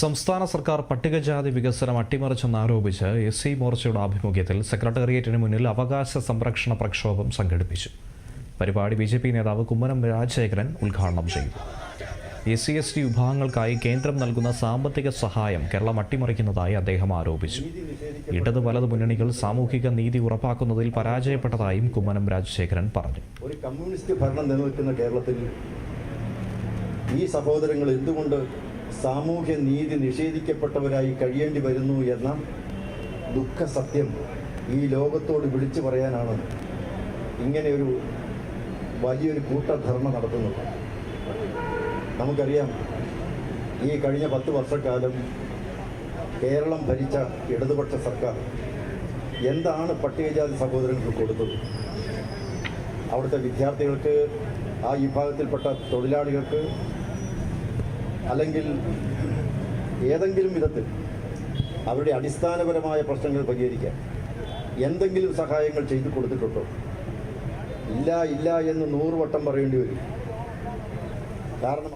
സംസ്ഥാന സർക്കാർ പട്ടികജാതി വികസനം അട്ടിമറിച്ചെന്നാരോപിച്ച് എസ് സി മോർച്ചയുടെ ആഭിമുഖ്യത്തിൽ സെക്രട്ടേറിയറ്റിന് മുന്നിൽ അവകാശ സംരക്ഷണ പ്രക്ഷോഭം സംഘടിപ്പിച്ചു. പരിപാടി ബി ജെ പി നേതാവ് കുമ്മനം രാജശേഖരൻ ഉദ്ഘാടനം ചെയ്തു. എസ് സി എസ് ടി വിഭാഗങ്ങൾക്കായി കേന്ദ്രം നൽകുന്ന സാമ്പത്തിക സഹായം കേരളം അട്ടിമറിക്കുന്നതായി അദ്ദേഹം ആരോപിച്ചു. ഇടത് വലത് മുന്നണികൾ സാമൂഹിക നീതി ഉറപ്പാക്കുന്നതിൽ പരാജയപ്പെട്ടതായും കുമ്മനം രാജശേഖരൻ പറഞ്ഞു. ഒരു കമ്മ്യൂണിസ്റ്റ് ഭരണം നിലനിൽക്കുന്ന കേരളത്തിൽ ഈ സഹോദരങ്ങൾ എന്തുകൊണ്ട് സാമൂഹ്യ നീതി നിഷേധിക്കപ്പെട്ടവരായി കഴിയേണ്ടി വരുന്നു എന്ന ദുഃഖ സത്യം ഈ ലോകത്തോട് വിളിച്ചു പറയാനാണ് ഇങ്ങനെയൊരു വലിയൊരു കൂട്ടധർമ്മ നടത്തുന്നത്. നമുക്കറിയാം ഈ കഴിഞ്ഞ പത്ത് വർഷക്കാലം കേരളം ഭരിച്ച ഇടതുപക്ഷ സർക്കാർ എന്താണ് പട്ടികജാതി സഹോദരങ്ങൾക്ക് കൊടുത്തത്? അവിടുത്തെ വിദ്യാർത്ഥികൾക്ക് ആ വിഭാഗത്തിൽപ്പെട്ട തൊഴിലാളികൾക്ക് അല്ലെങ്കിൽ ഏതെങ്കിലും വിധത്തിൽ അവരുടെ അടിസ്ഥാനപരമായ പ്രശ്നങ്ങൾ പരിഹരിക്കാൻ എന്തെങ്കിലും സഹായങ്ങൾ ചെയ്തു കൊടുത്തിട്ടുണ്ടോ? ഇല്ല ഇല്ല എന്ന് നൂറ് വട്ടം പറയേണ്ടി വരും. കാരണം